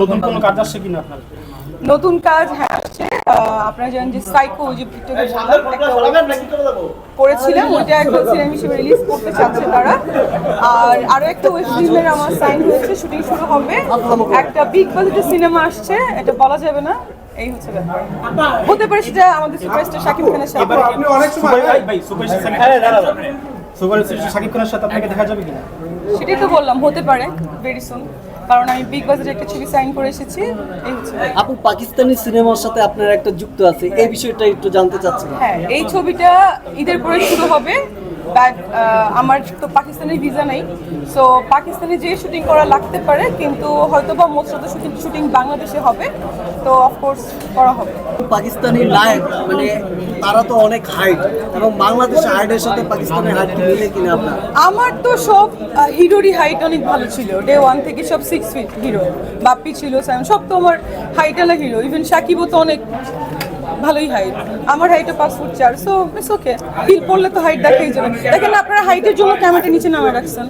নতুন কোনো কাজ আসছে কিনা আপনার? নতুন কাজ হ্যাঁ আসছে। আপনারা জানেন যে সাইকো যে একটা করেছিলাম ওইটা একটা সিনেমা হিসেবে রিলিজ করতে চাচ্ছে তারা। আর আরও একটা ওয়েব ফিল্মের আমার সাইন হয়েছে শুটিং শুরু হবে। একটা বিগ বাজেটের সিনেমা আসছে এটা বলা যাবে না এই হচ্ছে ব্যাপার। হতে পারে সেটা আমাদের সুপারস্টার শাকিব খানের সাথে। সুপার ভাই ভাই সুপার সুপার শাকিব খানের সাথে আপনাকে দেখা যাবে কিনা? সেটাই তো বললাম হতে পারে ভেরি সুন কারণ আমি বিগ বাজেটের একটা ছবি সাইন করে এসেছি এই হচ্ছে। আপু পাকিস্তানি সিনেমার সাথে আপনার একটা যুক্ত আছে এই বিষয়টা একটু জানতে চাচ্ছিলাম। হ্যাঁ এই ছবিটা ঈদের পরে শুরু হবে বাট আমার তো পাকিস্তানের ভিসা নেই সো পাকিস্তানে যে শুটিং করা লাগতে পারে কিন্তু হয়তো বা মোস্ট শুটিং শুটিং বাংলাদেশে হবে তো অফকোর্স করা হবে। পাকিস্তানি নায়ক মানে তারা তো অনেক হাইট এবং বাংলাদেশের হাইটের সাথে পাকিস্তানের হাইট মিলে কিনা আপনার? আমার তো সব হিরোরই হাইট অনেক ভালো ছিল ডে ওয়ান থেকে সব সিক্স ফিট হিরো বাপ্পি ছিল সাইমন সব তো আমার হাইটালা হিরো ইভেন সাকিবও তো অনেক ভালোই হাইট আমার হাইটও পাঁচ ফুট চার সো ইটস ওকে হিল পড়লে তো হাইট দেখাই যাবে। দেখেন আপনারা হাইটের জন্য ক্যামেরাটা নিচে নামা রাখছেন।